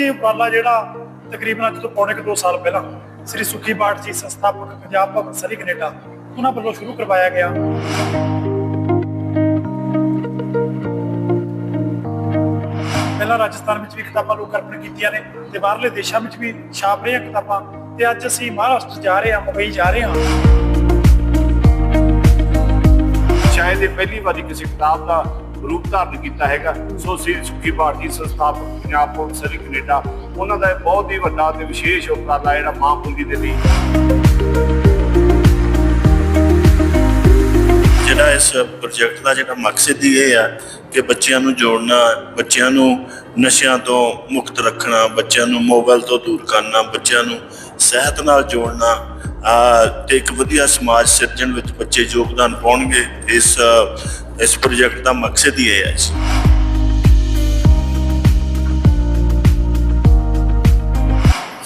ਇਹ ਉਪਰਾਲਾ ਜਿਹੜਾ ਤਕਰੀਬਨ ਅੱਜ ਤੋਂ ਪੌਣੇ ਕੁ 2 ਸਾਲ ਪਹਿਲਾਂ ਸ੍ਰੀ ਸੁਖੀ ਬਾਟ ਜੀ ਸੰਸਥਾਪਕ ਪੰਜਾਬ ਭਵਨ ਸਰੀ ਕੈਨੇਡਾ ਉਹਨਾਂ ਵੱਲੋਂ ਸ਼ੁਰੂ ਕਰਵਾਇਆ ਗਿਆ। ਪਹਿਲਾਂ ਰਾਜਸਥਾਨ ਵਿੱਚ ਵੀ ਕਿਤਾਬਾਂ ਲੋਕ ਅਰਪਣ ਕੀਤੀਆਂ ਨੇ ਤੇ ਬਾਹਰਲੇ ਦੇਸ਼ਾਂ ਵਿੱਚ ਵੀ ਛਾਪ ਰਹੀਆਂ ਕਿਤਾਬਾਂ ਤੇ ਅੱਜ ਅਸੀਂ ਮਹਾਰਾਸ਼ਟਰ ਜਾ ਰਹੇ ਹਾਂ, ਮੁੰਬਈ ਜਾ ਰਹੇ ਹਾਂ। ਸ਼ਾਇਦ ਇਹ ਪਹਿਲੀ ਵਾਰੀ ਕਿਸੇ ਕਿਤਾਬ ਦਾ ਰੂਪ ਧਾਰਨ ਕੀਤਾ ਹੈਗਾ। ਸੋ ਸ੍ਰੀ ਸੁਖੀ ਭਾਰਤੀ ਸੰਸਥਾਪਕ ਪੰਜਾਬ ਤੋਂ ਸਰੀ ਕੈਨੇਡਾ, ਉਹਨਾਂ ਦਾ ਬਹੁਤ ਹੀ ਵੱਡਾ ਤੇ ਵਿਸ਼ੇਸ਼ ਉਪਰਾਲਾ ਜਿਹੜਾ ਮਾਂ ਬੋਲੀ ਦੇ ਲਈ। ਜਿਹੜਾ ਇਸ ਪ੍ਰੋਜੈਕਟ ਦਾ ਜਿਹੜਾ ਮਕਸਦ ਹੀ ਇਹ ਆ ਕਿ ਬੱਚਿਆਂ ਨੂੰ ਜੋੜਨਾ, ਬੱਚਿਆਂ ਨੂੰ ਨਸ਼ਿਆਂ ਤੋਂ ਮੁਕਤ ਰੱਖਣਾ, ਬੱਚਿਆਂ ਨੂੰ ਮੋਬਾਈਲ ਤੋਂ ਦੂਰ ਕਰਨਾ, ਬੱਚਿਆਂ ਨੂੰ ਸਿਹਤ ਨਾਲ ਜੋੜਨਾ ਤੇ ਇੱਕ ਵਧੀਆ ਸਮਾਜ ਸਿਰਜਣ ਵਿੱਚ ਬੱਚੇ ਯੋਗਦਾਨ ਪਾਉਣਗੇ, ਇਸ ਇਸ ਪ੍ਰੋਜੈਕਟ ਦਾ ਮਕਸਦ ਹੀ ਇਹ ਹੈ ਜੀ।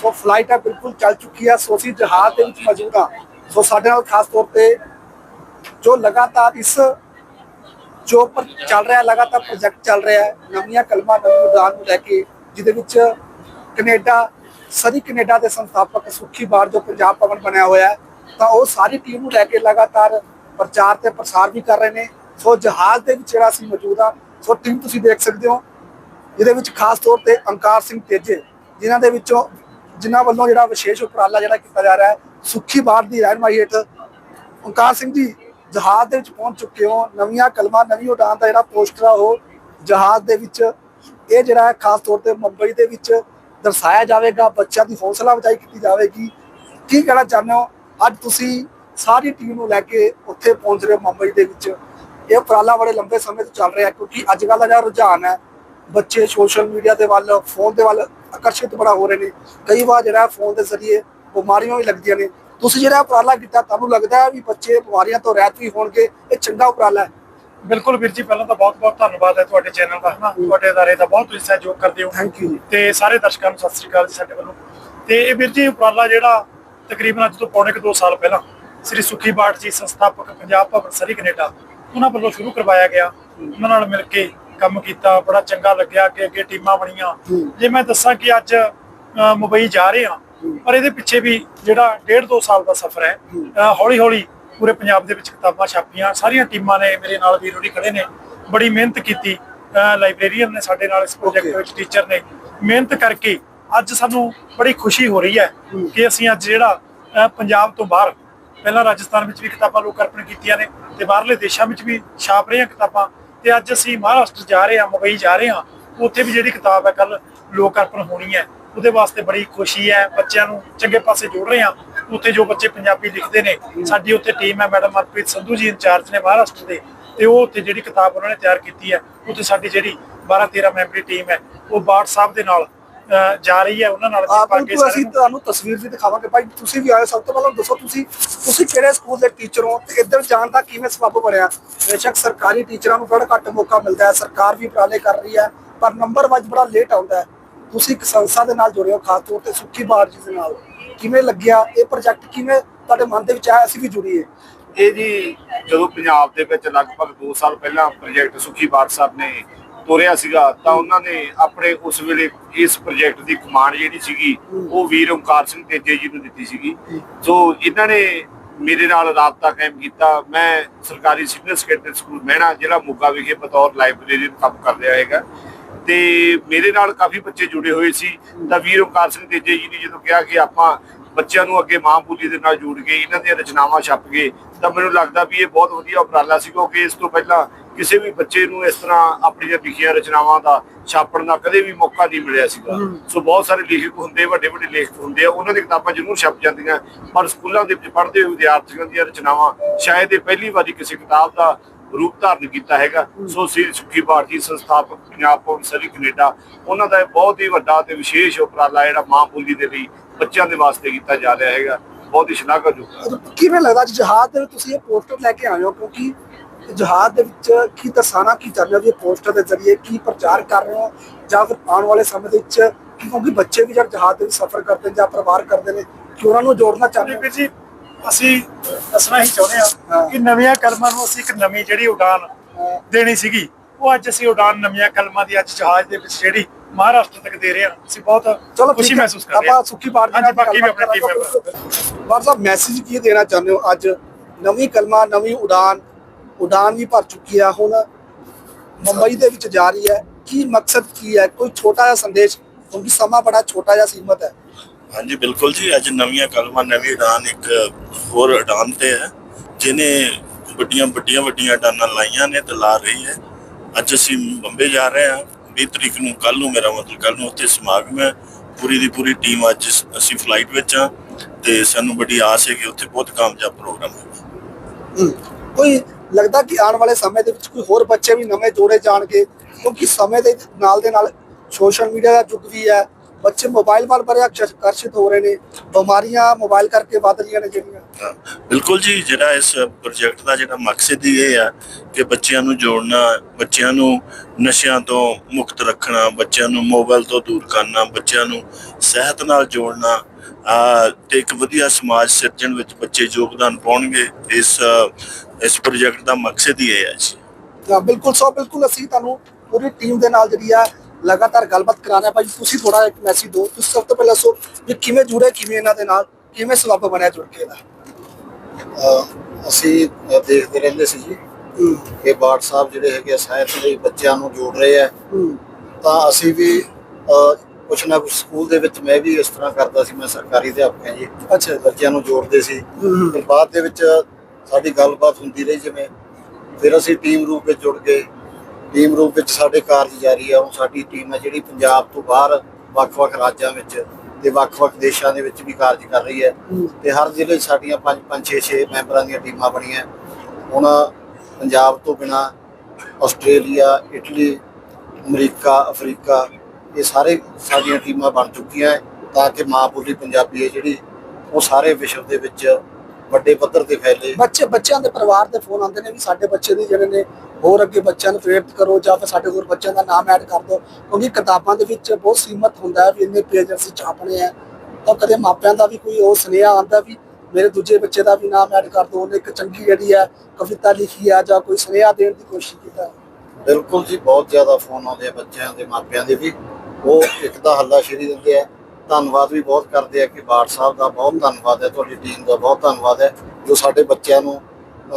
ਸੋ ਫਲਾਈਟ ਹੈ, ਬਿਲਕੁਲ ਚੱਲ ਚੁੱਕੀ ਹੈ। ਸੋ, ਅਸੀਂ ਜਹਾਜ਼ ਦੇ ਵਿੱਚ ਮੌਜੂਦ ਹਾਂ। ਸੋ, ਸਾਡੇ ਨਾਲ ਖਾਸ ਤੌਰ ਤੇ ਜੋ ਲਗਾਤਾਰ ਇਸ ਜੋ ਪਰ ਚੱਲ ਰਿਹਾ, ਲਗਾਤਾਰ ਪ੍ਰੋਜੈਕਟ ਚੱਲ ਰਿਹਾ ਹੈ, ਨਵੀਆਂ ਕਲਮਾਂ, ਨਵੇਂ ਉਦਾਨ ਨੂੰ ਲੈ ਕੇ, ਜਿਹਦੇ ਵਿੱਚ ਕੈਨੇਡਾ, ਸਰੀ ਕੈਨੇਡਾ ਦੇ ਸੰਸਥਾਪਕ ਸੁਖੀ ਬਾਰ ਜੋ ਪੰਜਾਬ ਭਵਨ ਬਣਿਆ ਹੋਇਆ ਹੈ, ਤਾਂ ਉਹ ਸਾਰੀ ਟੀਮ ਨੂੰ ਲੈ ਕੇ ਲਗਾਤਾਰ ਪ੍ਰਚਾਰ ਤੇ ਪ੍ਰਸਾਰ ਵੀ ਕਰ ਰਹੇ ਨੇ। ਸੋ ਜਹਾਜ਼ ਦੇ ਵਿੱਚ ਜਿਹੜਾ ਅਸੀਂ ਮੌਜੂਦ ਹਾਂ, ਸੋ ਟੀਮ ਤੁਸੀਂ ਦੇਖ ਸਕਦੇ ਹੋ ਜਿਹਦੇ ਵਿੱਚ ਖਾਸ ਤੌਰ ਤੇ ਅੰਕਾਰ ਸਿੰਘ ਤੇਜੇ, ਜਿਨ੍ਹਾਂ ਦੇ ਵਿੱਚੋਂ ਜਿਨ੍ਹਾਂ ਵੱਲੋਂ ਜਿਹੜਾ ਵਿਸ਼ੇਸ਼ ਉਪਰਾਲਾ ਜਿਹੜਾ ਕੀਤਾ ਜਾ ਰਿਹਾ ਹੈ, ਸੁੱਖੀ ਬਾੜ ਦੀ ਰਹਿਨਮਾਈ ਹੇਠ ਓਂਕਾਰ ਸਿੰਘ ਜੀ, ਜਹਾਜ਼ ਦੇ ਵਿੱਚ ਪਹੁੰਚ ਚੁੱਕੇ ਹੋ, ਨਵੀਆਂ ਕਲਮਾਂ, ਨਵੀਂ ਉਡਾਨ ਦਾ ਜਿਹੜਾ ਪੋਸਟਰ ਆ ਉਹ ਜਹਾਜ਼ ਦੇ ਵਿੱਚ, ਇਹ ਜਿਹੜਾ ਹੈ ਖਾਸ ਤੌਰ ਤੇ ਮੁੰਬਈ ਦੇ ਵਿੱਚ ਦਰਸਾਇਆ ਜਾਵੇਗਾ, ਬੱਚਿਆਂ ਦੀ ਹੌਸਲਾ ਅਫਜ਼ਾਈ ਕੀਤੀ ਜਾਵੇਗੀ। ਕੀ ਕਹਿਣਾ ਚਾਹੁੰਦੇ ਹੋ? ਅੱਜ ਤੁਸੀਂ ਸਾਰੀ ਟੀਮ ਨੂੰ ਲੈ ਕੇ ਉੱਥੇ ਪਹੁੰਚ ਰਹੇ ਹੋ ਮੁੰਬਈ ਦੇ ਵਿੱਚ। ਇਹ ਉਪਰਾਲਾ ਬੜੇ ਲੰਬੇ ਸਮੇਂ ਤੋਂ ਚੱਲ ਰਿਹਾ ਕਿਉਂਕਿ ਅੱਜ ਕੱਲ੍ਹ ਦਾ ਜਿਹੜਾ ਰੁਝਾਨ ਹੈ ਬੱਚੇ ਸੋਸ਼ਲ ਮੀਡੀਆ ਦੇ ਵੱਲ ਫੋਨ ਦੇ ਵੱਲ ਆਕਰਸ਼ਿਤ ਬੜਾ ਹੋ ਰਹੇ ਨੇ। ਕਈ ਵਾਰ ਜਿਹੜਾ ਫੋਨ ਦੇ ਜ਼ਰੀਏ ਬਿਮਾਰੀਆਂ ਵੀ ਲੱਗਦੀਆਂ ਨੇ। ਤੁਸੀਂ ਜਿਹੜਾ ਉਪਰਾਲਾ ਕੀਤਾ ਤੁਹਾਨੂੰ ਲੱਗਦਾ ਹੈ ਵੀ ਬੱਚੇ ਬਿਮਾਰੀਆਂ ਤੋਂ ਰਹਿਤ ਵੀ ਹੋਣਗੇ? ਇਹ ਚੰਗਾ ਉਪਰਾਲਾ ਹੈ। ਬਿਲਕੁਲ ਵੀਰ ਜੀ ਪਹਿਲਾਂ ਤਾਂ ਬਹੁਤ-ਬਹੁਤ ਧੰਨਵਾਦ ਹੈ ਤੁਹਾਡੇ ਚੈਨਲ ਦਾ ਹਨਾ? ਤੁਹਾਡੇ ਅਦਾਰੇ ਦਾ ਬਹੁਤ ਤੁਸੀਂ ਸਹਿਯੋਗ ਕਰਦੇ ਹੋ। ਥੈਂਕ ਯੂ ਤੇ ਸਾਰੇ ਦਰਸ਼ਕਾਂ ਨੂੰ ਸਤਿ ਸ੍ਰੀ ਅਕਾਲ ਜੀ ਸਾਡੇ ਵੱਲੋਂ। ਤੇ ਇਹ ਵੀਰ ਜੀ ਉਪਰਾਲਾ ਜਿਹੜਾ ਤਕਰੀਬਨ ਅੱਜ ਤੋਂ ਪੌਣੇ ਕੁ 2 ਸਾਲ ਪਹਿਲਾਂ ਸ੍ਰੀ ਸੁਖੀ ਬਾਟ ਜੀ ਸੰਸਥਾਪਕ ਪੰਜਾਬ ਭਵਨ ਸਰੀ ਕੈਨੇਡਾ ਉਹਨਾਂ ਵੱਲੋਂ ਸ਼ੁਰੂ ਕਰਵਾਇਆ ਗਿਆ। ਉਹਨਾਂ ਨਾਲ ਮਿਲ ਕੇ ਕੰਮ ਕੀਤਾ ਬੜਾ ਚੰਗਾ ਲੱਗਿਆ ਕਿ ਅੱਗੇ ਟੀਮਾਂ ਬਣੀਆਂ। ਜੇ ਮੈਂ ਦੱਸਾਂ ਕਿ ਅੱਜ ਮੁੰਬਈ ਜਾ ਰਹੇ ਹਾਂ ਪਰ ਇਹਦੇ ਪਿੱਛੇ ਵੀ ਜਿਹੜਾ ਡੇਢ ਦੋ ਸਾਲ ਦਾ ਸਫ਼ਰ ਹੈ ਹੌਲੀ ਹੌਲੀ ਪੂਰੇ ਪੰਜਾਬ ਦੇ ਵਿੱਚ ਕਿਤਾਬਾਂ ਛਾਪੀਆਂ। ਸਾਰੀਆਂ ਟੀਮਾਂ ਨੇ ਮੇਰੇ ਨਾਲ ਵੀਰ ਹੋਣੀ ਖੜੇ ਨੇ। ਬੜੀ ਮਿਹਨਤ ਕੀਤੀ ਲਾਇਬ੍ਰੇਰੀਅਨ ਨੇ ਸਾਡੇ ਨਾਲ ਇਸ ਪ੍ਰੋਜੈਕਟ ਵਿੱਚ ਟੀਚਰ ਨੇ। ਮਿਹਨਤ ਕਰਕੇ ਅੱਜ ਸਾਨੂੰ ਬੜੀ ਖੁਸ਼ੀ ਹੋ ਰਹੀ ਹੈ ਕਿ ਅਸੀਂ ਅੱਜ ਜਿਹੜਾ ਪੰਜਾਬ ਤੋਂ ਬਾਹਰ ਪਹਿਲਾਂ ਰਾਜਸਥਾਨ ਵਿੱਚ ਵੀ ਕਿਤਾਬਾਂ ਲੋਕ ਅਰਪਣ ਕੀਤੀਆਂ ਨੇ ਤੇ ਬਾਹਰਲੇ ਦੇਸ਼ਾਂ ਵਿੱਚ ਵੀ ਛਾਪ ਰਹੀਆਂ ਕਿਤਾਬਾਂ ਤੇ ਅੱਜ ਅਸੀਂ ਮਹਾਰਾਸ਼ਟਰ ਜਾ ਰਹੇ ਹਾਂ, ਮੁੰਬਈ ਜਾ ਰਹੇ ਹਾਂ, ਉੱਥੇ ਵੀ ਜਿਹੜੀ ਕਿਤਾਬ ਹੈ ਕੱਲ ਲੋਕ ਅਰਪਣ ਹੋਣੀ ਹੈ। ਉਹਦੇ ਵਾਸਤੇ ਬੜੀ ਖੁਸ਼ੀ ਹੈ, ਬੱਚਿਆਂ ਨੂੰ ਚੰਗੇ ਪਾਸੇ ਜੋੜ ਰਹੇ ਹਾਂ। ਉੱਥੇ ਜੋ ਬੱਚੇ ਪੰਜਾਬੀ ਲਿਖਦੇ ਨੇ, ਸਾਡੀ ਉੱਥੇ ਟੀਮ ਹੈ ਮੈਡਮ ਮਨਪ੍ਰੀਤ ਸੰਧੂ ਜੀ ਇੰਚਾਰਜ ਨੇ ਮਹਾਰਾਸ਼ਟਰ ਦੇ ਤੇ ਉਹ ਉੱਥੇ ਜਿਹੜੀ ਕਿਤਾਬ ਉਹਨਾਂ ਨੇ ਤਿਆਰ ਕੀਤੀ ਹੈ, ਉੱਥੇ ਸਾਡੀ ਜਿਹੜੀ 12 13 ਮੈਂਬਰੀ ਟੀਮ ਹੈ, ਉਹ ਬਾਟ ਸਾਹਿਬ ਦੇ ਨਾਲ ਜਾ ਰਹੀ ਹੈ ਉਹਨਾਂ ਨਾਲ ਆਪ ਨੂੰ ਅਸੀਂ ਤੁਹਾਨੂੰ ਤਸਵੀਰ ਵੀ ਦਿਖਾਵਾਂਗੇ। ਭਾਈ ਤੁਸੀਂ ਵੀ ਆਏ ਸਭ ਤੋਂ ਪਹਿਲਾਂ ਦੱਸੋ ਤੁਸੀਂ ਤੁਸੀਂ ਕਿਹੜੇ ਸਕੂਲ ਦੇ ਟੀਚਰ ਹੋ ਤੇ ਇੱਧਰ ਜਾਣ ਦਾ ਕਿਵੇਂ ਸਬਬ ਬਣਿਆ? ਬੇਸ਼ੱਕ ਸਰਕਾਰੀ ਟੀਚਰਾਂ ਨੂੰ ਬੜਾ ਘੱਟ ਮੌਕਾ ਮਿਲਦਾ ਹੈ ਸਰਕਾਰ ਵੀ ਉਪਰਾਲੇ ਕਰ ਰਹੀ ਹੈ ਪਰ ਨੰਬਰ ਵਾਈਜ਼ ਬੜਾ ਲੇਟ ਆਉਂਦਾ ਹੈ। ਤੁਸੀਂ ਇੱਕ ਸੰਸਥਾ ਦੇ ਨਾਲ ਜੁੜੇ ਹੋ ਖਾਸ ਤੌਰ ਤੇ ਸੁੱਖੀ ਬਾੜ ਜੀ ਦੇ ਨਾਲ। ਕਿਵੇਂ ਲੱਗਿਆ? ਇਹ ਪ੍ਰੋਜੈਕਟ ਕਿਵੇਂ ਤੁਹਾਡੇ ਮਨ ਦੇ ਵਿੱਚ ਆਇਆ ਅਸੀਂ ਵੀ ਜੁੜੀਏ। ਇਹ ਜੀ ਜਦੋਂ ਪੰਜਾਬ ਦੇ ਵਿੱਚ ਲਗਭਗ 2 ਸਾਲ ਪਹਿਲਾਂ ਪ੍ਰੋਜੈਕਟ ਸੁਖੀ ਬਾਰ ਸਾਹਿਬ ਨੇ ਤੁਰਿਆ ਸੀਗਾ, ਤਾਂ ਉਹਨਾਂ ਨੇ ਆਪਣੇ ਉਸ ਵੇਲੇ ਇਸ ਪ੍ਰੋਜੈਕਟ ਦੀ ਕਮਾਂਡ ਜਿਹੜੀ ਸੀਗੀ, ਉਹ ਵੀਰ ਓਮਕਾਰ ਸਿੰਘ ਤੇਜੇ ਜੀ ਨੂੰ ਦਿੱਤੀ ਸੀਗੀ। ਸੋ ਇਹਨਾਂ ਨੇ ਮੇਰੇ ਨਾਲ ਰਾਬਤਾ ਕਾਇਮ ਕੀਤਾ। ਮੈਂ ਸਰਕਾਰੀ ਸੀਨੀਅਰ ਸੈਕੰਡਰੀ ਸਕੂਲ ਮਹਿਣਾ ਜ਼ਿਲ੍ਹਾ ਮੋਗਾ ਵਿਖੇ ਬਤੌਰ ਲਾਇਬ੍ਰੇਰੀ ਕੰਮ ਕਰ ਰਿਹਾ ਹੈਗਾ। ਤੇ ਮੇਰੇ ਨਾਲ ਕਾਫੀ ਬੱਚੇ ਜੁੜੇ ਹੋਏ ਸੀ। ਤਾਂ ਵੀਰ ਓਮਕਾਰ ਸਿੰਘ ਤੇਜੇ ਜੀ ਨੇ ਜਦੋਂ ਕਿਹਾ ਕਿ ਆਪਾਂ ਬੱਚਿਆਂ ਨੂੰ ਅੱਗੇ ਮਾਂ ਬੋਲੀ ਦੇ ਨਾਲ ਜੋੜ ਕੇ ਇਹਨਾਂ ਦੀਆਂ ਰਚਨਾਵਾਂ ਛਪ ਗਏ, ਤਾਂ ਮੈਨੂੰ ਲੱਗਦਾ ਵੀ ਇਹ ਬਹੁਤ ਵਧੀਆ ਉਪਰਾਲਾ ਸੀ, ਕਿਉਂਕਿ ਇਸ ਤੋਂ ਪਹਿਲਾਂ ਕਿਸੇ ਵੀ ਬੱਚੇ ਨੂੰ ਇਸ ਤਰ੍ਹਾਂ ਆਪਣੀਆਂ ਲਿਖੀਆਂ ਰਚਨਾਵਾਂ ਦਾ ਛਾਪਣ ਦਾ ਕਦੇ ਵੀ ਮੌਕਾ ਨਹੀਂ ਮਿਲਿਆ ਸੀਗਾ। ਸੋ ਬਹੁਤ ਸਾਰੇ ਲੇਖਕ ਹੁੰਦੇ ਵੱਡੇ ਵੱਡੇ ਲੇਖਕ ਹੁੰਦੇ ਆ ਉਹਨਾਂ ਦੀ ਕਿਤਾਬਾਂ ਜ਼ਰੂਰ ਛਪ ਜਾਂਦੀਆਂ ਪਰ ਸਕੂਲਾਂ ਦੇ ਵਿੱਚ ਪੜ੍ਹਦੇ ਹੋਏ ਵਿਦਿਆਰਥੀਆਂ ਦੀਆਂ ਰਚਨਾਵਾਂ ਸ਼ਾਇਦ ਇਹ ਪਹਿਲੀ ਵਾਰੀ ਕਿਸੇ ਕਿਤਾਬ ਦਾ ਰੂਪ ਧਾਰਨ ਕੀਤਾ ਹੈਗਾ। ਸੋ ਸ੍ਰੀ ਸੁਖੀ ਭਾਰਤੀ ਸੰਸਥਾਪਕ ਪੰਜਾਬ ਸਰੀ ਕੈਨੇਡਾ ਉਹਨਾਂ ਦਾ ਇਹ ਬਹੁਤ ਹੀ ਵੱਡਾ ਤੇ ਵਿਸ਼ੇਸ਼ ਉਪਰਾਲਾ ਜਿਹੜਾ ਮਾਂ ਬੋਲੀ ਦੇ ਲਈ ਬੱਚਿਆਂ ਦੇ ਵਾਸਤੇ ਕੀਤਾ ਜਾ ਰਿਹਾ ਹੈਗਾ। ਬਹੁਤ ਹੀ ਸ਼ਲਾਘਾਯੋਗ। ਕਿਵੇਂ ਲੱਗਦਾ ਜਹਾਜ਼ ਦੇ ਤੁਸੀਂ ਇਹ ਪੋਸਟਰ ਲੈ ਕੇ ਆਏ ਹੋ ਕਿਉਂਕਿ ਜਹਾਜ਼ ਦੇ ਵਿੱਚ ਕੀ ਦਰਸਾਣਾ ਕੀ ਚਾਹੁੰਦੇ ਹੋ ਵੀ ਪੋਸਟਰ ਦੇ ਜ਼ਰੀਏ ਕੀ ਪ੍ਰਚਾਰ ਕਰ ਰਹੇ ਹੋ? ਜਾਂ ਫਿਰ ਆਉਣ ਵਾਲੇ ਸਮੇਂ ਦੇ ਵਿੱਚ ਕਿਉਂਕਿ ਬੱਚੇ ਵੀ ਜਦ ਜਹਾਜ਼ ਦੇ ਵਿੱਚ ਸਫ਼ਰ ਕਰਦੇ ਨੇ ਜਾਂ ਪਰਿਵਾਰ ਕਰਦੇ ਨੇ ਕਿ ਉਹਨਾਂ ਨੂੰ ਜੋੜਨਾ ਚਾਹੁੰਦੇ ਹੋ? ਜੀ ਅਸੀਂ ਦੱਸਣਾ ਹੀ ਚਾਹੁੰਦੇ ਹਾਂ। ਹਾਂ। ਕਿ ਨਵੀਆਂ ਕਲਮਾਂ ਨੂੰ ਅਸੀਂ ਇੱਕ ਨਵੀਂ ਜਿਹੜੀ ਉਡਾਨ ਦੇਣੀ ਸੀਗੀ ਉਹ ਅੱਜ ਅਸੀਂ ਉਡਾਨ ਨਵੀਆਂ ਕਲਮਾਂ ਦੀ ਅੱਜ ਜਹਾਜ਼ ਦੇ ਵਿੱਚ ਜਿਹੜੀ ਮਹਾਰਾਸ਼ਟਰ ਤੱਕ ਦੇ ਰਹੇ ਆ ਅਸੀਂ ਬਹੁਤ ਖੁਸ਼ੀ ਹੈ। ਮਹਿਸੂਸ ਕਰ ਰਹੇ ਆਪਾਂ ਹਾਂ ਸੁੱਖੀ ਬਾੜ ਹਾਂਜੀ ਬਾਕੀ ਵੀ ਆਪਣੇ ਟੀਮ ਮੈਂਬਰ ਸਾਹਿਬ ਮੈਸੇਜ ਕੀ ਦੇਣਾ ਚਾਹੁੰਦੇ ਹੋ ਅੱਜ? ਨਵੀਂ ਕਲਮਾ ਨਵੀਂ ਉਡਾਨ ਉਡਾਨ ਵੀ ਭਰ ਚੁੱਕੀ ਆ ਹੁਣ ਮੁੰਬਈ ਦੇ ਵਿੱਚ ਜਾ ਰਹੀ ਹੈ। ਕੀ ਮਕਸਦ ਕੀ ਹੈ? ਕੋਈ ਛੋਟਾ ਜਿਹਾ ਸੰਦੇਸ਼? ਕਿਉਂਕਿ ਸਮਾਂ ਬੜਾ ਛੋਟਾ ਜਿਹਾ ਸੀਮਤ ਹੈ। ਹਾਂਜੀ ਬਿਲਕੁਲ ਜੀ। ਅੱਜ ਨਵੀਆਂ ਕਲਮਾਂ ਨਵੀਂ ਉਡਾਨ ਇੱਕ ਹੋਰ ਉਡਾਨ ਤੇ ਹੈ ਜਿਹਨੇ ਵੱਡੀਆਂ ਵੱਡੀਆਂ ਵੱਡੀਆਂ ਉਡਾਨਾਂ ਲਾਈਆਂ ਨੇ ਤੇ ਲਾ ਰਹੀ ਹੈ। ਅੱਜ ਅਸੀਂ ਬੰਬੇ ਜਾ ਰਹੇ ਹਾਂ। 20 ਤਰੀਕ ਨੂੰ ਕੱਲ ਨੂੰ ਮੇਰਾ ਮਤਲਬ ਕੱਲ ਨੂੰ ਉੱਥੇ ਸਮਾਗਮ ਹੈ। ਪੂਰੀ ਦੀ ਪੂਰੀ ਟੀਮ ਅੱਜ ਅਸੀਂ ਫਲਾਈਟ ਵਿੱਚ ਆ ਤੇ ਸਾਨੂੰ ਬੜੀ ਆਸ ਹੈ ਕਿ ਉੱਥੇ ਬਹੁਤ ਕਾਮਯਾਬ ਪ੍ਰੋਗਰਾਮ ਹਮ, ਕੋਈ ਲੱਗਦਾ ਕਿ ਆਉਣ ਵਾਲੇ ਸਮੇਂ ਦੇ ਵਿੱਚ ਕੋਈ ਹੋਰ ਬੱਚੇ ਵੀ ਨਵੇਂ ਜੋੜੇ ਜਾਣਗੇ, ਕਿਉਂਕਿ ਸਮੇਂ ਦੇ ਨਾਲ ਦੇ ਨਾਲ ਸੋਸ਼ਲ ਮੀਡੀਆ ਦਾ ਯੁੱਗ ਵੀ ਹੈ। ਬੱਚੇ ਮੋਬਾਈਲ ਵੱਲ ਬੜੇ ਆਕਰਸ਼ਿਤ ਹੋ ਰਹੇ ਨੇ। ਬਿਮਾਰੀਆਂ ਮੋਬਾਈਲ ਕਰਕੇ ਵੱਧ ਰਹੀਆਂ ਨੇ ਜਿਹੜੀਆਂ। ਬਿਲਕੁਲ ਜੀ, ਜਿਹੜਾ ਇਸ ਪ੍ਰੋਜੈਕਟ ਦਾ ਜਿਹੜਾ ਮਕਸਦ ਹੀ ਇਹ ਆ ਕਿ ਬੱਚਿਆਂ ਨੂੰ ਜੋੜਨਾ, ਬੱਚਿਆਂ ਨੂੰ ਨਸ਼ਿਆਂ ਤੋਂ ਮੁਕਤ ਰੱਖਣਾ, ਬੱਚਿਆਂ ਨੂੰ ਮੋਬਾਈਲ ਤੋਂ ਦੂਰ ਕਰਨਾ, ਬੱਚਿਆਂ ਨੂੰ ਸਿਹਤ ਨਾਲ ਜੋੜਨਾ ਤੇ ਇੱਕ ਵਧੀਆ ਸਮਾਜ ਸਿਰਜਣ ਵਿੱਚ ਬੱਚੇ ਯੋਗਦਾਨ ਪਾਉਣਗੇ, ਇਸ ਇਸ ਪ੍ਰੋਜੈਕਟ ਦਾ ਮਕਸਦ ਹੀ ਇਹ ਹੈ ਜੀ। ਹਾਂ ਬਿਲਕੁਲ ਸੋ ਬਿਲਕੁਲ ਅਸੀਂ ਤੁਹਾਨੂੰ ਪੂਰੀ ਟੀਮ ਦੇ ਨਾਲ ਜਿਹੜੀ ਆ ਲਗਾਤਾਰ ਗੱਲਬਾਤ ਕਰਾਣਾ ਭਾਈ ਤੁਸੀਂ ਥੋੜਾ ਇੱਕ ਮੈਸੇਜ ਦਿਓ। ਤੁਸੀਂ ਸਭ ਤੋਂ ਪਹਿਲਾਂ ਸੋ ਵੀ ਕਿਵੇਂ ਜੁੜੇ ਕਿਵੇਂ ਇਹਨਾਂ ਦੇ ਨਾਲ ਕਿਵੇਂ ਸਬੱਬ ਬਣਿਆ ਜੁੜ ਕੇ ਦਾ ਅਹ ਅਸੀਂ ਦੇਖਦੇ ਰਹਿੰਦੇ ਸੀ ਜੀ। ਕਿ ਬਾਟ ਸਾਹਿਬ ਜਿਹੜੇ ਹੈਗੇ ਸਾਹਿਤ ਲਈ ਬੱਚਿਆਂ ਨੂੰ ਜੋੜ ਰਹੇ ਆ। ਤਾਂ ਅਸੀਂ ਵੀ ਕੁਛ ਨਾ ਕੁਛ ਸਕੂਲ ਦੇ ਵਿੱਚ ਮੈਂ ਵੀ ਇਸ ਤਰ੍ਹਾਂ ਕਰਦਾ ਸੀ। ਮੈਂ ਸਰਕਾਰੀ ਅਧਿਆਪਕ ਹਾਂ ਜੀ। ਅੱਛਾ ਬੱਚਿਆਂ ਨੂੰ ਜੋੜਦੇ ਸੀ। ਬਾਅਦ ਦੇ ਵਿੱਚ ਸਾਡੀ ਗੱਲਬਾਤ ਹੁੰਦੀ ਰਹੀ ਜਿਵੇਂ ਫਿਰ ਅਸੀਂ ਟੀਮ ਰੂਪ ਵਿੱਚ ਜੁੜ ਗਏ। ਟੀਮ ਰੂਪ ਵਿੱਚ ਸਾਡੇ ਕਾਰਜ ਜਾਰੀ ਆ। ਹੁਣ ਸਾਡੀ ਟੀਮ ਹੈ ਜਿਹੜੀ ਪੰਜਾਬ ਤੋਂ ਬਾਹਰ ਵੱਖ-ਵੱਖ ਰਾਜਾਂ ਵਿੱਚ ਤੇ ਵੱਖ-ਵੱਖ ਦੇਸ਼ਾਂ ਦੇ ਵਿੱਚ ਵੀ ਕਾਰਜ ਕਰ ਰਹੀ ਹੈ। ਹਮ। ਤੇ ਹਰ ਜ਼ਿਲ੍ਹੇ 'ਚ ਸਾਡੀਆਂ 5 5 6 6 ਮੈਂਬਰਾਂ ਦੀਆਂ ਟੀਮਾਂ ਬਣੀਆਂ। ਹੁਣ ਪੰਜਾਬ ਤੋਂ ਬਿਨਾ ਆਸਟ੍ਰੇਲੀਆ, ਇਟਲੀ, ਅਮਰੀਕਾ, ਅਫਰੀਕਾ ਇਹ ਸਾਰੇ ਸਾਡੀਆਂ ਟੀਮਾਂ ਬਣ ਚੁੱਕੀਆਂ ਤਾਂ ਕਿ ਮਾਂ ਬੋਲੀ ਪੰਜਾਬੀ ਹੈ ਜਿਹੜੀ ਉਹ ਸਾਰੇ ਵਿਸ਼ਵ ਦੇ ਵਿੱਚ ਵੱਡੇ ਪੱਧਰ ਤੇ ਫੈਲੇ। ਬੱਚੇ ਬੱਚਿਆਂ ਦੇ ਪਰਿਵਾਰ ਦੇ ਫੋਨ ਆਉਂਦੇ ਨੇ ਵੀ ਸਾਡੇ ਬੱਚੇ ਦੀ ਜਿਹੜੇ ਨੇ ਹੋਰ ਅੱਗੇ ਬੱਚਿਆਂ ਨੂੰ ਪ੍ਰੇਰਿਤ ਕਰੋ ਜਾਂ ਫਿਰ ਸਾਡੇ ਹੋਰ ਬੱਚਿਆਂ ਦਾ ਨਾਮ ਐਡ ਕਰ ਦਿਓ। ਕਿਉਂਕਿ ਕਿਤਾਬਾਂ ਦੇ ਵਿੱਚ ਬਹੁਤ ਸੀਮਤ ਹੁੰਦਾ ਵੀ ਇੰਨੇ ਪੇਜ ਅਸੀਂ ਛਾਪਣੇ ਆ। ਤਾਂ ਕਦੇ ਮਾਪਿਆਂ ਦਾ ਵੀ ਕੋਈ ਉਹ ਸੁਨੇਹਾ ਆਉਂਦਾ ਵੀ ਮੇਰੇ ਦੂਜੇ ਬੱਚੇ ਦਾ ਵੀ ਨਾਮ ਐਡ ਕਰ ਦਿਓ ਉਹਨੇ ਇੱਕ ਚੰਗੀ ਜਿਹੜੀ ਹੈ ਕਵਿਤਾ ਲਿਖੀ ਆ ਜਾਂ ਕੋਈ ਸੁਨੇਹਾ ਦੇਣ ਦੀ ਕੋਸ਼ਿਸ਼ ਕੀਤਾ ਬਿਲਕੁਲ ਜੀ ਬਹੁਤ ਜ਼ਿਆਦਾ ਫੋਨ ਆਉਂਦੇ ਆ ਬੱਚਿਆਂ ਦੇ ਮਾਪਿਆਂ ਦੇ ਵੀ। ਉਹ ਇੱਕ ਦਾ ਹੱਲਾ ਸ਼ੇਰੀ ਦਿੰਦੇ ਆ ਧੰਨਵਾਦ ਵੀ ਬਹੁਤ ਕਰਦੇ ਆ ਕਿ ਬਾਟ ਸਾਹਿਬ ਦਾ ਬਹੁਤ ਧੰਨਵਾਦ ਹੈ ਤੁਹਾਡੀ ਟੀਮ ਦਾ ਬਹੁਤ ਧੰਨਵਾਦ ਹੈ ਜੋ ਸਾਡੇ ਬੱਚਿਆਂ ਨੂੰ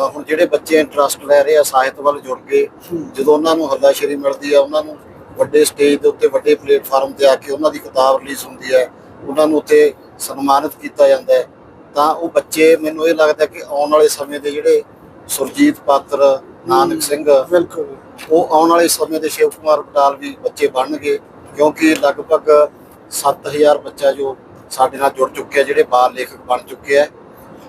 ਹੁਣ ਜਿਹੜੇ ਬੱਚੇ ਇੰਟਰਸਟ ਲੈ ਰਹੇ ਆ ਸਾਹਿਤ ਵੱਲ ਜੁੜ ਕੇ ਜਦੋਂ ਉਹਨਾਂ ਨੂੰ ਹੱਲਾ ਸ਼ੇਰੀ ਮਿਲਦੀ ਆ ਉਹਨਾਂ ਨੂੰ ਵੱਡੇ ਸਟੇਜ ਦੇ ਉੱਤੇ ਵੱਡੇ ਪਲੇਟਫਾਰਮ ਤੇ ਆ ਕੇ ਉਹਨਾਂ ਦੀ ਕਿਤਾਬ ਰਿਲੀਜ਼ ਹੁੰਦੀ ਹੈ ਉਹਨਾਂ ਨੂੰ ਉੱਥੇ ਸਨਮਾਨਿਤ ਕੀਤਾ ਜਾਂਦਾ ਹੈ ਤਾਂ ਉਹ ਬੱਚੇ ਮੈਨੂੰ ਇਹ ਲੱਗਦਾ ਕਿ ਆਉਣ ਵਾਲੇ ਸਮੇਂ ਦੇ ਜਿਹੜੇ ਸੁਰਜੀਤ ਪਾਤਰ ਨਾਨਕ ਸਿੰਘ ਬਿਲਕੁਲ। ਉਹ ਆਉਣ ਵਾਲੇ ਸਮੇਂ ਦੇ ਸ਼ਿਵ ਕੁਮਾਰ ਬਟਾਲ ਵੀ ਬੱਚੇ ਬਣਨਗੇ ਕਿਉਂਕਿ ਲਗਭਗ 7000 ਬੱਚਾ ਜੋ ਸਾਡੇ ਨਾਲ ਜੁੜ ਚੁੱਕੇ ਆ ਜਿਹੜੇ ਬਾਲ ਲੇਖਕ ਬਣ ਚੁੱਕੇ ਆ।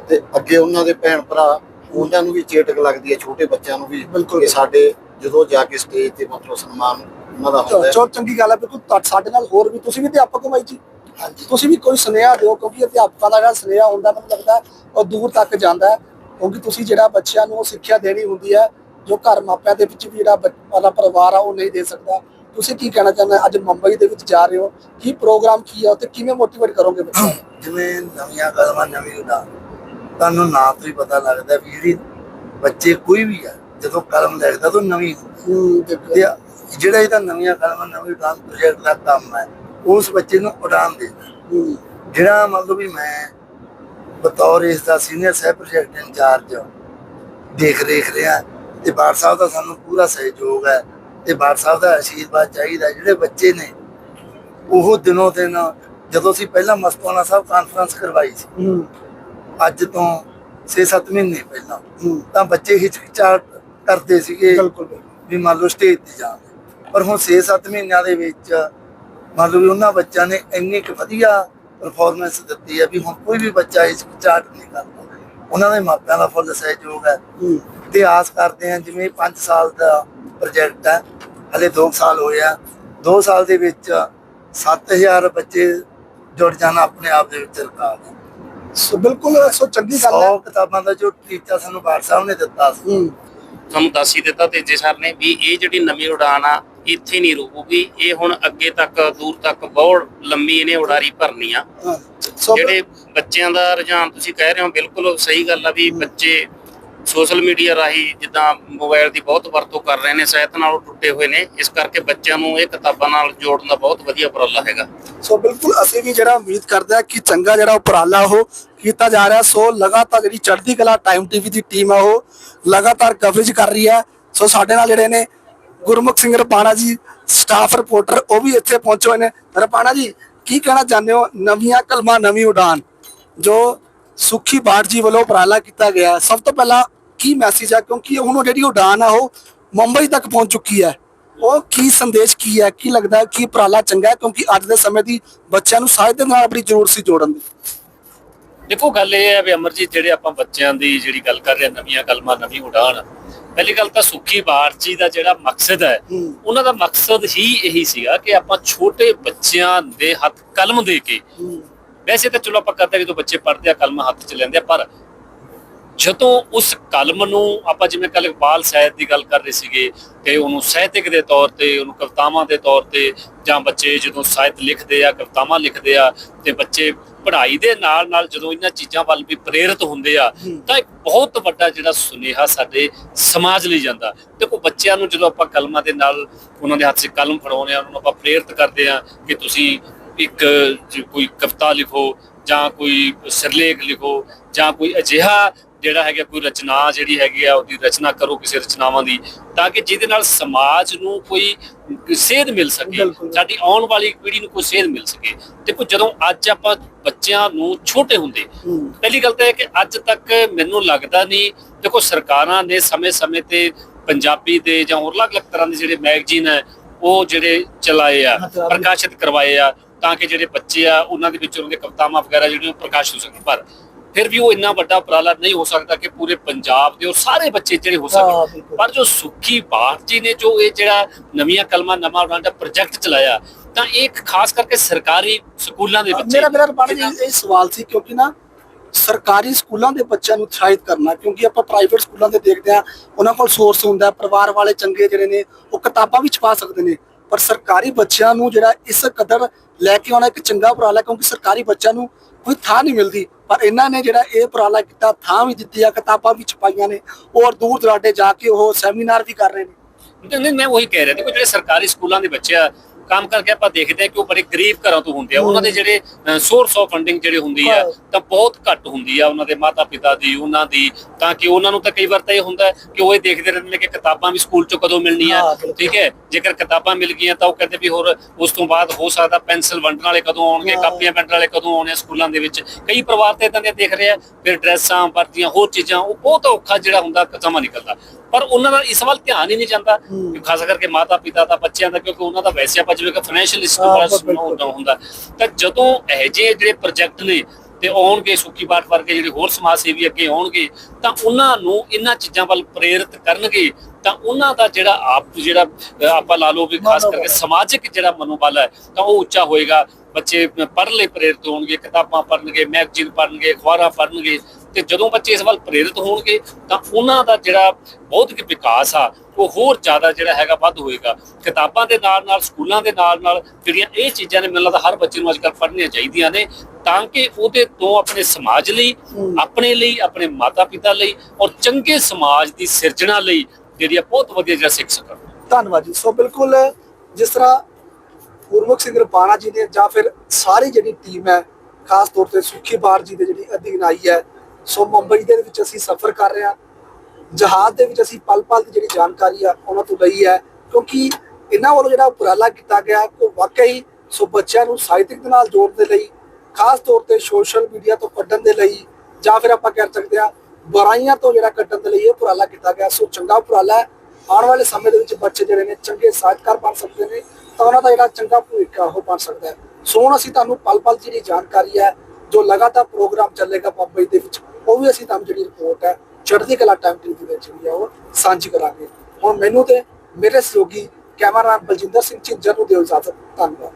ਤੇ ਅੱਗੇ ਉਹਨਾਂ ਦੇ ਭੈਣ ਭਰਾ ਉਹਨਾਂ ਨੂੰ ਵੀ ਚੇਟਕ ਲੱਗਦੀ ਹੈ ਛੋਟੇ ਬੱਚਿਆਂ ਨੂੰ ਵੀ ਬਿਲਕੁਲ। ਸਾਡੇ ਜਦੋਂ ਜਾ ਕੇ ਸਟੇਜ ਤੇ ਮਤਲਬ ਸਨਮਾਨ ਉਹਨਾਂ ਦਾ ਹੁੰਦਾ ਹੈ। ਚਲੋ ਚੰਗੀ ਗੱਲ ਹੈ ਬਿਲਕੁਲ ਸਾਡੇ ਨਾਲ ਹੋਰ ਵੀ ਤੁਸੀਂ ਵੀ ਅਧਿਆਪਕ ਹੋ ਬਾਈ ਜੀ। ਹਾਂਜੀ। ਤੁਸੀਂ ਵੀ ਕੋਈ ਸੁਨੇਹਾ ਦਿਓ ਕਿਉਂਕਿ ਅਧਿਆਪਕਾਂ ਦਾ ਜਿਹੜਾ ਸੁਨੇਹਾ ਹੁੰਦਾ ਮੈਨੂੰ ਲੱਗਦਾ ਉਹ ਦੂਰ ਤੱਕ ਜਾਂਦਾ ਕਿਉਂਕਿ ਤੁਸੀਂ ਜਿਹੜਾ ਬੱਚਿਆਂ ਨੂੰ ਉਹ ਸਿੱਖਿਆ ਦੇਣੀ ਹੁੰਦੀ ਹੈ ਜੋ ਘਰ ਮਾਪਿਆਂ ਦੇ ਵਿੱਚ ਵੀ ਜਿਹੜਾ ਵਾਲਾ ਪਰਿਵਾਰ ਆ ਉਹ ਨਹੀਂ ਦੇ ਸਕਦਾ। ਤੁਸੀਂ ਕੀ ਕਹਿਣਾ ਚਾਹੁੰਦੇ? ਅੱਜ ਮੁੰਬਈ ਦੇ ਵਿੱਚ ਜਾ ਰਹੇ ਹੋ। ਕੀ ਪ੍ਰੋਗਰਾਮ ਕੀ ਹੈ ਤੇ ਕਿਵੇਂ ਮੋਟੀਵੇਟ ਕਰੋਗੇ ਬੱਚਿਆਂ ਨੂੰ ਜਿਵੇਂ ਨਵੀਆਂ ਕਲਮਾਂ ਨਵੀਂ ਉਡਾਨ। ਤੁਹਾਨੂੰ ਨਾਮ ਤੋਂ ਹੀ ਪਤਾ ਲੱਗਦਾ ਵੀ ਜਿਹੜੀ ਬੱਚੇ ਕੋਈ ਵੀ ਆ ਜਦੋਂ ਕਲਮ ਲਿਖਦਾ ਤਾਂ ਨਵੀਂ ਹੂੰ। ਬਿਲਕੁਲ। ਤੇ ਜਿਹੜਾ ਇਹਦਾ ਨਵੀਆਂ ਕਲਮਾਂ ਨਵੀਂ ਉਡਾਨ ਪ੍ਰੋਜੈਕਟ ਦਾ ਕੰਮ ਹੈ ਉਸ ਬੱਚੇ ਨੂੰ ਉਡਾਨ ਹੂੰ, ਜਿਹੜਾ ਮਤਲਬ ਵੀ ਮੈਂ ਬਤੌਰ ਇਸ ਦਾ ਸੀਨੀਅਰ ਸਹਿ ਪ੍ਰੋਜੈਕਟ ਇੰਚਾਰਜ ਦੇਖ ਰੇਖ ਰਿਹਾ ਤੇ ਬਾਰ ਸਾਹਿਬ ਦਾ ਸਾਨੂੰ ਪੂਰਾ ਸਹਿਯੋਗ ਹੈ। ਤੇ ਬਾਰ ਸਾਹਿਬ ਦਾ ਆਸ਼ੀਰਵਾਦ ਚਾਹੀਦਾ ਜਿਹੜੇ ਬੱਚੇ ਨੇ ਉਹ ਦਿਨੋਂ ਦਿਨ ਜਦੋਂ ਅਸੀਂ ਪਹਿਲਾਂ ਮਸਤਾਨਾ ਸਾਹਿਬ ਕਾਨਫਰੰਸ ਕਰਵਾਈ ਸੀ ਅੱਜ ਤੋਂ 6-7 ਮਹੀਨੇ ਪਹਿਲਾਂ ਤਾਂ ਬੱਚੇ ਹਿਚਕਿਚਾਹਟ ਕਰਦੇ ਸੀਗੇ। ਵੀ ਮੰਨ ਲਓ ਸਟੇਜ ਤੇ ਜਾਣ। ਪਰ ਹੁਣ 6-7 ਮਹੀਨਿਆਂ ਦੇ ਵਿੱਚ ਮੰਨ ਲਓ ਉਹਨਾਂ ਬੱਚਿਆਂ ਨੇ ਇੰਨੀ ਕੁ ਵਧੀਆ ਪਰਫਾਰਮੈਂਸ ਦਿੱਤੀ ਹੈ ਵੀ ਹੁਣ ਕੋਈ ਵੀ ਬੱਚਾ ਹਿਚਕਿਚਾਹਟ ਨਹੀਂ ਕਰਦਾ। ਉਹਨਾਂ ਦੇ ਮਾਪਿਆਂ ਦਾ ਫੁੱਲ ਸਹਿਯੋਗ ਹੂੰ, ਤੇ ਆਸ ਕਰਦੇ ਹਾਂ ਜਿਵੇਂ 5 ਸਾਲ ਦਾ ਪ੍ਰੋਜੈਕਟ ਹੈ ਹਲੇ 2 ਸਾਲ ਹੋਏ ਆ। 2 ਸਾਲ ਦੇ ਵਿੱਚ 7000 ਬੱਚੇ ਜੁੜ ਜਾਣਾ ਆਪਣੇ ਆਪ ਦੇ ਵਿੱਚ ਰਿਕਾਰਡ ਹੈ ਸੋ ਬਿਲਕੁਲ ਸੋ ਚੰਗੀ ਗੱਲ ਹੈ। 100 ਕਿਤਾਬਾਂ ਦਾ ਜੋ ਟੀਚਾ ਸਾਨੂੰ ਬਾਰ ਸਾਹਿਬ ਨੇ ਦਿੱਤਾ ਸੀ। ਹੂੰ, ਤੁਹਾਨੂੰ ਦੱਸ ਹੀ ਦਿੱਤਾ ਤੇਜੇ ਸਰ ਨੇ ਵੀ ਇਹ ਜਿਹੜੀ ਨਵੀਂ ਉਡਾਨ ਆ ਇੱਥੇ ਨਹੀਂ ਰੁਕੂਗੀ। ਇਹ ਹੁਣ ਅੱਗੇ ਤੱਕ ਦੂਰ ਤੱਕ ਬਹੁਤ ਲੰਮੀ ਇਹਨੇ ਉਡਾਰੀ ਭਰਨੀ ਆ। ਜਿਹੜੇ ਬੱਚਿਆਂ ਦਾ ਰੁਝਾਨ ਤੁਸੀਂ ਕਹਿ ਰਹੇ ਹੋ ਬਿਲਕੁਲ ਸਹੀ ਗੱਲ ਆ ਵੀ ਬੱਚੇ ਸੋਸ਼ਲ ਮੀਡੀਆ ਰਾਹੀਂ ਜਿੱਦਾਂ ਮੋਬਾਈਲ ਦੀ ਬਹੁਤ ਵਰਤੋਂ ਕਰ ਰਹੇ ਨੇ, ਸਿਹਤ ਨਾਲੋਂ ਟੁੱਟੇ ਹੋਏ ਨੇ, ਇਸ ਕਰਕੇ ਬੱਚਿਆਂ ਨੂੰ ਇਹ ਕਿਤਾਬਾਂ ਨਾਲ ਜੋੜਨ ਦਾ ਬਹੁਤ ਵਧੀਆ ਉਪਰਾਲਾ ਹੈਗਾ। ਸੋ ਬਿਲਕੁਲ ਅਸੀਂ ਵੀ ਜਿਹੜਾ ਉਮੀਦ ਕਰਦੇ ਆ ਕਿ ਚੰਗਾ ਜਿਹੜਾ ਉਪਰਾਲਾ ਉਹ ਕੀਤਾ ਜਾ ਰਿਹਾ। ਸੋ ਲਗਾਤਾਰ ਜਿਹੜੀ ਚੜ੍ਹਦੀ ਕਲਾ ਟਾਈਮ ਟੀਵੀ ਦੀ ਟੀਮ ਆ ਉਹ ਲਗਾਤਾਰ ਕਵਰੇਜ ਕਰ ਰਹੀ ਹੈ। ਸੋ ਸਾਡੇ ਨਾਲ ਜਿਹੜੇ ਨੇ ਗੁਰਮੁਖ ਸਿੰਘ ਰਪਾਣਾ ਜੀ ਸਟਾਫ ਰਿਪੋਰਟਰ ਉਹ ਵੀ ਇੱਥੇ ਪਹੁੰਚੇ ਹੋਏ ਨੇ। ਰਪਾਣਾ ਜੀ, ਕੀ ਕਹਿਣਾ ਚਾਹੁੰਦੇ ਹੋ? ਨਵੀਆਂ ਕਲਮਾਂ, ਨਵੀਂ ਉਡਾਨ, ਜੋ ਸੁਖੀ ਬਾਟ ਜੀ ਵੱਲੋਂ ਉਪਰਾਲਾ ਕੀਤਾ ਗਿਆ। ਸਭ ਤੋਂ ਪਹਿਲਾਂ ਕੀ ਮੈਸੇਜ ਹੈ ਕਿਉਂਕਿ ਹੁਣ ਜਿਹੜੀ ਉਡਾਨ ਆ ਉਹ ਮੁੰਬਈ ਤੱਕ ਪਹੁੰਚ ਚੁੱਕੀ ਹੈ। ਉਹ ਕੀ ਸੰਦੇਸ਼ ਕੀ ਹੈ? ਕੀ ਲੱਗਦਾ ਹੈ? ਕਿ ਉਪਰਾਲਾ ਚੰਗਾ ਹੈ? ਕਿਉਂਕਿ ਅੱਜ ਦੇ ਸਮੇਂ ਦੀ ਬੱਚਿਆਂ ਨੂੰ ਸਾਹਿਤ ਦੇ ਨਾਲ ਆਪਣੀ ਜ਼ਰੂਰਤ ਸੀ ਜੋੜਨ ਦੀ। ਦੇਖੋ ਗੱਲ ਇਹ ਹੈ ਵੀ ਅਮਰਜੀਤ ਜਿਹੜੇ ਆਪਾਂ ਬੱਚਿਆਂ ਦੀ ਜਿਹੜੀ ਗੱਲ ਕਰ ਰਹੇ ਹਾਂ ਨਵੀਆਂ ਕਲਮਾਂ ਨਵੀਂ ਉਡਾਨ ਪਹਿਲੀ ਗੱਲ ਤਾਂ ਸੁੱਖੀ ਬਾਰਚੀ ਦਾ ਜਿਹੜਾ ਮਕਸਦ ਹੈ। ਉਹਨਾਂ ਦਾ ਮਕਸਦ ਹੀ ਇਹੀ ਸੀਗਾ ਕਿ ਆਪਾਂ ਛੋਟੇ ਬੱਚਿਆਂ ਦੇ ਹੱਥ ਕਲਮ ਦੇ ਕੇ ਵੈਸੇ ਤਾਂ ਚਲੋ ਆਪਾਂ ਕਰਦੇ ਜਦੋਂ ਬੱਚੇ ਪੜ੍ਹਦੇ ਆ ਕਲਮ ਹੱਥ 'ਚ ਲੈਂਦੇ ਆ ਪਰ ਜਦੋਂ ਉਸ ਕਲਮ ਨੂੰ ਆਪਾਂ ਜਿਵੇਂ ਕੱਲ ਇਕਬਾਲ ਸਾਹਿਤ ਦੀ ਗੱਲ ਕਰ ਰਹੇ ਸੀਗੇ ਕਿ ਉਹਨੂੰ ਸਾਹਿਤਿਕ ਦੇ ਤੌਰ ਤੇ ਉਹਨੂੰ ਕਵਿਤਾਵਾਂ ਦੇ ਤੌਰ ਤੇ ਜਾਂ ਬੱਚੇ ਜਦੋਂ ਸਾਹਿਤ ਲਿਖਦੇ ਆ ਕਵਿਤਾਵਾਂ ਲਿਖਦੇ ਆ ਤੇ ਬੱਚੇ ਪੜ੍ਹਾਈ ਦੇ ਨਾਲ ਨਾਲ ਜਦੋਂ ਇਹਨਾਂ ਚੀਜ਼ਾਂ ਵੱਲ ਵੀ ਪ੍ਰੇਰਿਤ ਹੁੰਦੇ ਆ ਤਾਂ ਇੱਕ ਬਹੁਤ ਵੱਡਾ ਜਿਹੜਾ ਸੁਨੇਹਾ ਸਾਡੇ ਸਮਾਜ ਲਈ ਜਾਂਦਾ। ਦੇਖੋ ਬੱਚਿਆਂ ਨੂੰ ਜਦੋਂ ਆਪਾਂ ਕਲਮਾਂ ਦੇ ਨਾਲ ਉਹਨਾਂ ਦੇ ਹੱਥ 'ਚ ਕਲਮ ਫੜਾਉਂਦੇ ਆ ਉਹਨਾਂ ਨੂੰ ਆਪਾਂ ਪ੍ਰੇਰਿਤ ਕਰਦੇ ਆ ਕਿ ਤੁਸੀਂ ਇੱਕ ਕੋਈ ਕਵਿਤਾ ਲਿਖੋ ਜਾਂ ਕੋਈ ਸਿਰਲੇਖ ਲਿਖੋ ਜਾਂ ਕੋਈ ਅਜਿਹਾ ਜਿਹੜਾ ਹੈਗਾ ਕੋਈ ਰਚਨਾ ਜਿਹੜੀ ਹੈਗੀ ਆ ਉਹਦੀ ਰਚਨਾ ਕਰੋ ਕਿਸੇ ਰਚਨਾਵਾਂ ਦੀ ਤਾਂ ਕਿ ਜਿਹਦੇ ਨਾਲ ਸਮਾਜ ਨੂੰ ਕੋਈ ਸੇਧ ਮਿਲ ਸਕੇ। ਸਾਡੀ ਆਉਣ ਵਾਲੀ ਪੀੜ੍ਹੀ ਨੂੰ ਕੋਈ ਸੇਧ ਮਿਲ ਸਕੇ। ਦੇਖੋ ਜਦੋਂ ਅੱਜ ਆਪਾਂ ਬੱਚਿਆਂ ਨੂੰ ਛੋਟੇ ਹੁੰਦੇ ਪਹਿਲੀ ਗੱਲ ਤਾਂ ਇਹ ਕਿ ਅੱਜ ਤੱਕ ਮੈਨੂੰ ਲੱਗਦਾ ਨਹੀਂ ਦੇਖੋ ਸਰਕਾਰਾਂ ਨੇ ਸਮੇਂ-ਸਮੇਂ ਤੇ ਪੰਜਾਬੀ ਦੇ ਜਾਂ ਹੋਰ ਅਲੱਗ-ਅਲੱਗ ਤਰ੍ਹਾਂ ਦੇ ਜਿਹੜੇ ਮੈਗਜ਼ੀਨ ਹੈ ਉਹ ਜਿਹੜੇ ਚਲਾਏ ਆ ਪ੍ਰਕਾਸ਼ਿਤ ਕਰਵਾਏ ਆ ਤਾਂ ਕਿ ਜਿਹੜੇ ਬੱਚੇ ਆ ਉਹਨਾਂ ਦੇ ਵਿੱਚ ਉਹਨਾਂ ਦੇ ਕਵਿਤਾਵਾਂ ਵਗੈਰਾ ਜਿਹੜੀਆਂ ਪ੍ਰਕਾਸ਼ਿਤ ਹੋ ਸਕਣ। ਪਰ ਫਿਰ ਵੀ ਉਹ ਇੰਨਾ ਵੱਡਾ ਉਪਰਾਲਾ ਨਹੀਂ ਹੋ ਸਕਦਾ ਕਿ ਪੂਰੇ ਪੰਜਾਬ ਦੇ ਔਰ ਸਾਰੇ ਬੱਚੇ ਜਿਹੜੇ ਹੋ ਸਕਣ। ਪਰ ਜੋ ਸੁੱਖੀ ਬਾਟ ਜੀ ਨੇ ਜੋ ਇਹ ਜਿਹੜਾ ਨਵੀਆਂ ਕਲਮਾਂ ਨਵਾਂ ਉਡਾਨ ਦਾ ਪ੍ਰੋਜੈਕਟ ਚਲਾਇਆ ਤਾਂ ਇਹ ਇੱਕ ਖਾਸ ਕਰਕੇ ਸਰਕਾਰੀ ਸਕੂਲਾਂ ਦੇ ਬੱਚੇ ਮੇਰਾ ਮੇਰਾ ਜਿਨ੍ਹਾਂ- ਇਹ ਸਵਾਲ ਸੀ ਕਿਉਂਕਿ ਨਾ ਸਰਕਾਰੀ ਸਕੂਲਾਂ ਦੇ ਬੱਚਿਆਂ ਨੂੰ ਉਤਸ਼ਾਹਿਤ ਕਰਨਾ ਕਿਉਂਕਿ ਆਪਾਂ ਪ੍ਰਾਈਵੇਟ ਸਕੂਲਾਂ ਦੇ ਦੇਖਦੇ ਆ ਉਹਨਾਂ ਕੋਲ ਸੋਰਸ ਹੁੰਦਾ ਪਰਿਵਾਰ ਵਾਲੇ ਚੰਗੇ ਜਿਹੜੇ ਨੇ ਉਹ ਕਿਤਾਬਾਂ ਵੀ ਛਪਾ ਸਕਦੇ ਨੇ। ਪਰ ਸਰਕਾਰੀ ਬੱਚਿਆਂ ਨੂੰ ਜਿਹੜਾ ਇਸ ਕਦਰ ਲੈ ਕੇ ਆਉਣਾ ਇੱਕ ਚੰਗਾ ਉਪਰਾਲਾ, ਕਿਉਂਕਿ ਸਰਕਾਰੀ ਬੱਚਿਆਂ ਨੂੰ ਕੋਈ ਥਾਂ ਨਹੀਂ ਮਿਲਦੀ। ਪਰ ਇਹਨਾਂ ਨੇ ਜਿਹੜਾ ਇਹ ਉਪਰਾਲਾ ਕੀਤਾ, ਥਾਂ ਵੀ ਦਿੱਤੀ ਆ, ਕਿਤਾਬਾਂ ਵੀ ਛਪਾਈਆਂ ਨੇ ਔਰ ਦੂਰ ਦਰਾਡੇ ਜਾ ਕੇ ਉਹ ਸੈਮੀਨਾਰ ਵੀ ਕਰ ਰਹੇ ਨੇ। ਨਹੀਂ ਮੈਂ ਉਹੀ ਕਹਿ ਰਿਹਾ ਦੇਖੋ ਜਿਹੜੇ ਸਰਕਾਰੀ ਸਕੂਲਾਂ ਦੇ ਬੱਚੇ ਆ ਕੰਮ ਕਰਕੇ ਆਪਾਂ ਦੇਖਦੇ ਆ ਕਿ ਉਹ ਬੜੇ ਗਰੀਬ ਘਰਾਂ ਤੋਂ ਹੁੰਦੇ ਆ ਉਹਨਾਂ ਦੇ ਜਿਹੜੇ ਸੋਰਸ ਆਫ ਫੰਡਿੰਗ ਜਿਹੜੇ ਹੁੰਦੀ ਆ ਹਾਂ। ਤਾਂ ਬਹੁਤ ਘੱਟ ਹੁੰਦੀ ਆ ਉਹਨਾਂ ਦੇ ਮਾਤਾ ਪਿਤਾ ਦੀ ਉਹਨਾਂ ਦੀ ਤਾਂ ਕਿ ਉਹਨਾਂ ਨੂੰ ਤਾਂ ਕਈ ਵਾਰ ਤਾਂ ਇਹ ਹੁੰਦਾ ਹੈ ਕਿ ਉਹ ਇਹ ਦੇਖਦੇ ਰਹਿੰਦੇ ਨੇ ਕਿ ਕਿਤਾਬਾਂ ਵੀ ਸਕੂਲ ਚੋਂ ਕਦੋਂ ਮਿਲਣੀਆਂ ਹਾਂ। ਠੀਕ ਹੈ ਜੇਕਰ ਕਿਤਾਬਾਂ ਮਿਲ ਗਈਆਂ ਤਾਂ ਉਹ ਕਹਿੰਦੇ ਵੀ ਹੋਰ ਉਸ ਤੋਂ ਬਾਅਦ ਹੋ ਸਕਦਾ ਪੈਨਸਲ ਵੰਡਣ ਵਾਲੇ ਕਦੋਂ ਆਉਣਗੇ ਹਾਂ। ਕਾਪੀਆਂ ਵੰਡਣ ਵਾਲੇ ਕਦੋਂ ਆਉਣੇ ਸਕੂਲਾਂ ਦੇ ਵਿੱਚ ਕਈ ਪਰਿਵਾਰ ਤੇ ਇਦਾਂ ਦੇ ਦੇਖ ਰਹੇ ਆ ਫਿਰ ਡਰੈਸਾਂ ਵਰਦੀਆਂ ਹੋਰ ਚੀਜ਼ਾਂ ਉਹ ਬਹੁਤ ਔਖਾ ਜਿਹੜਾ ਹੁੰਦਾ ਸਮਾਂ ਨਿਕਲਦਾ ਪਰ ਉਹਨਾਂ ਦਾ ਇਸ ਵੱਲ ਧਿਆਨ ਹੀ ਨਹੀਂ ਜਾਂਦਾ ਖਾਸ ਕਰਕੇ ਮਾਤਾ ਪਿਤਾ ਦਾ ਬੱਚਿਆਂ ਦਾ ਕਿਉਂਕਿ ਉਹਨਾਂ ਦਾ ਵੈਸੇ ਆਪਾਂ ਜਿਵੇਂ ਕਿ ਫਾਈਨੈਂਸ਼ੀਅਲ ਬਿਲਕੁਲ। ਬੜਾ ਹੁੰਦਾ ਹੁੰਦਾ ਤਾਂ ਜਦੋਂ ਇਹ ਜਿਹੇ ਜਿਹੜੇ ਪ੍ਰੋਜੈਕਟ ਨੇ ਤੇ ਆਉਣਗੇ ਸੁੱਕੀ ਬਾਟ ਵਰਗੇ ਜਿਹੜੇ ਹੋਰ ਸਮਾਜ ਸੇਵੀ ਅੱਗੇ ਆਉਣਗੇ ਤਾਂ ਉਹਨਾਂ ਨੂੰ ਇਹਨਾਂ ਚੀਜ਼ਾਂ ਵੱਲ ਪ੍ਰੇਰਿਤ ਕਰਨਗੇ ਤਾਂ ਉਹਨਾਂ ਦਾ ਜਿਹੜਾ ਆਪ ਜਿਹੜਾ ਆਪਾਂ ਲਾ ਲਓ ਵੀ ਖਾਸ। ਕਰਕੇ ਸਮਾਜਿਕ ਜਿਹੜਾ ਮਨੋਬਲ ਹੈ ਤਾਂ ਉਹ ਉੱਚਾ ਹੋਏਗਾ ਬੱਚੇ ਪੜ੍ਹਨ ਲਈ ਪ੍ਰੇਰਿਤ ਹੋਣਗੇ ਕਿਤਾਬਾਂ ਪੜ੍ਹਨਗੇ ਮੈਗਜ਼ੀਨ ਪੜ੍ਹਨਗੇ ਅਖਬਾਰਾਂ ਪੜ੍ਹਨਗੇ ਤੇ ਜਦੋਂ ਬੱਚੇ ਇਸ ਵੱਲ ਪ੍ਰੇਰਿਤ ਹੋਣਗੇ ਤਾਂ ਉਹਨਾਂ ਦਾ ਜਿਹੜਾ ਬੌਧਿਕ ਵਿਕਾਸ ਆ ਉਹ ਹੋਰ ਜ਼ਿਆਦਾ ਜਿਹੜਾ ਹੈਗਾ ਵੱਧ ਹੋਏਗਾ। ਕਿਤਾਬਾਂ ਦੇ ਨਾਲ ਨਾਲ ਸਕੂਲਾਂ ਦੇ ਨਾਲ ਨਾਲ ਜਿਹੜੀਆਂ ਇਹ ਚੀਜ਼ਾਂ ਨੇ ਮੈਨੂੰ ਲੱਗਦਾ ਹਰ ਬੱਚੇ ਨੂੰ ਅੱਜਕੱਲ੍ਹ ਪੜ੍ਹਨੀਆਂ ਚਾਹੀਦੀਆਂ ਨੇ ਤਾਂ ਕਿ ਉਹਦੇ ਤੋਂ ਆਪਣੇ ਸਮਾਜ ਲਈ ਆਪਣੇ ਲਈ ਆਪਣੇ ਮਾਤਾ ਪਿਤਾ ਲਈ ਔਰ ਚੰਗੇ ਸਮਾਜ ਦੀ ਸਿਰਜਣਾ ਲਈ ਜਿਹੜੀ ਆ ਬਹੁਤ ਵਧੀਆ ਜਿਹੜਾ ਸਿੱਖ ਸਕਣ ਧੰਨਵਾਦ ਜੀ। ਸੋ ਬਿਲਕੁਲ ਜਿਸ ਤਰ੍ਹਾਂ ਗੁਰਮੁਖ ਸਿੰਘ ਰਪਾਣਾ ਜੀ ਨੇ ਜਾਂ ਫਿਰ ਸਾਰੀ ਜਿਹੜੀ ਟੀਮ ਹੈ ਖਾਸ ਤੌਰ ਤੇ ਸੁਖੀ ਬਾਰ ਜੀ ਦੇ ਜਿਹੜੀ ਅਧੀਨ ਆਈ ਹੈ ਸੋ ਮੁੰਬਈ ਦੇ ਵਿੱਚ ਅਸੀਂ ਸਫ਼ਰ ਕਰ ਰਹੇ ਹਾਂ। ਜਹਾਜ਼ ਦੇ ਵਿੱਚ ਅਸੀਂ ਪਲ ਪਲ ਦੀ ਜਿਹੜੀ ਜਾਣਕਾਰੀ ਆ, ਉਹਨਾਂ ਤੋਂ ਲਈ ਹੈ, ਕਿਉਂਕਿ ਇਹਨਾਂ ਵੱਲੋਂ ਜਿਹੜਾ ਉਪਰਾਲਾ ਕੀਤਾ ਗਿਆ, ਉਹ ਵਾਕਈ ਸੋ ਬੱਚਿਆਂ ਨੂੰ ਸਾਹਿਤਿਕ ਦੇ ਨਾਲ ਜੋੜਨ ਦੇ ਲਈ, ਖਾਸ ਤੌਰ ਤੇ ਸੋਸ਼ਲ ਮੀਡੀਆ ਤੋਂ ਕੱਢਣ ਦੇ ਲਈ ਜਾਂ ਫਿਰ ਆਪਾਂ ਕਹਿ ਸਕਦੇ ਹਾਂ ਬੁਰਾਈਆਂ ਤੋਂ ਜਿਹੜਾ ਕੱਢਣ ਦੇ ਲਈ ਇਹ ਉਪਰਾਲਾ ਕੀਤਾ ਗਿਆ। ਸੋ ਚੰਗਾ ਉਪਰਾਲਾ ਹੈ। ਆਉਣ ਵਾਲੇ ਸਮੇਂ ਦੇ ਵਿੱਚ ਬੱਚੇ ਜਿਹੜੇ ਨੇ ਚੰਗੇ ਸਾਹਿਤਕਾਰ ਬਣ ਸਕਦੇ ਨੇ, ਤਾਂ ਉਹਨਾਂ ਦਾ ਜਿਹੜਾ ਚੰਗਾ ਭਵਿੱਖ ਆ, ਉਹ ਬਣ ਸਕਦਾ ਹੈ। ਸੋ ਹੁਣ ਅਸੀਂ ਤੁਹਾਨੂੰ ਪਲ ਪਲ ਜਿਹੜੀ ਜਾਣਕਾਰੀ ਹੈ, ਜੋ ਲਗਾਤਾਰ ਪ੍ਰੋਗਰਾਮ ਚੱਲੇਗਾ ਮੁੰਬਈ ਦੇ ਵਿੱਚ ਉਹ ਵੀ ਅਸੀਂ ਤੁਹਾਨੂੰ ਜਿਹੜੀ ਰਿਪੋਰਟ ਹੈ, ਚੜ੍ਹਦੀ ਕਲਾ ਟਾਈਮ ਟੀਵੀ ਦੇ ਜਿਹੜੀ ਆ ਉਹ ਸਾਂਝੀ ਕਰਾਂਗੇ। ਹੁਣ ਮੈਨੂੰ ਤੇ ਮੇਰੇ ਸਹਿਯੋਗੀ ਕੈਮਰਾਮੈਨ ਬਲਜਿੰਦਰ ਸਿੰਘ ਝਿੰਜਰ ਨੂੰ ਦਿਓ ਇਜਾਜ਼ਤ। ਧੰਨਵਾਦ।